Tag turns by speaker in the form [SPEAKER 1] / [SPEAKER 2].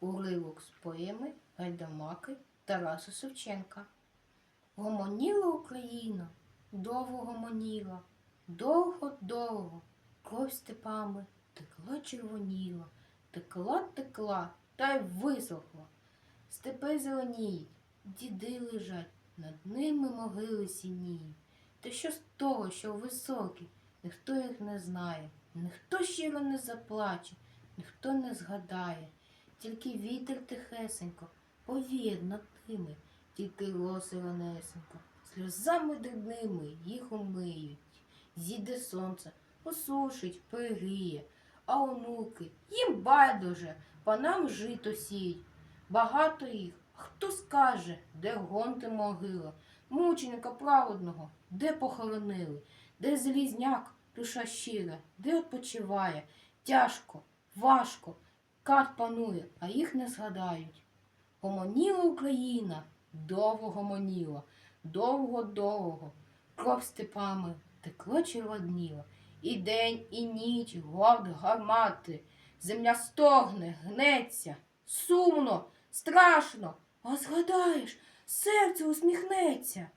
[SPEAKER 1] уривок з поеми Гайдамаки Тараса Шевченка. Гомоніла Україна, довго гомоніла, довго-довго, кров степами текла червоніла, текла, текла, та й висохла. Степи зеленіють, діди лежать, над ними могили сініють. Та що з того, що високі, ніхто їх не знає, ніхто щиро не заплаче, ніхто не згадає, тільки вітер тихесенько повіє над ними, тільки роси ранесенько, сльозами дрібними їх умиють. Зійде сонце, осушить, перегріє, а онуки їм байдуже, панам жито сіють. Багато їх, хто скаже, де гонти могила, мученика праведного, де похоронили, де залізняк, душа щира, де відпочиває, тяжко, важко, кат панує, а їх не згадають. Гомоніла Україна, довго гомоніла, довго-довго, кров степами текло черводніла, і день, і ніч, горд гармати, земля стогне, гнеться, сумно, страшно, а згадаєш, серце усміхнеться.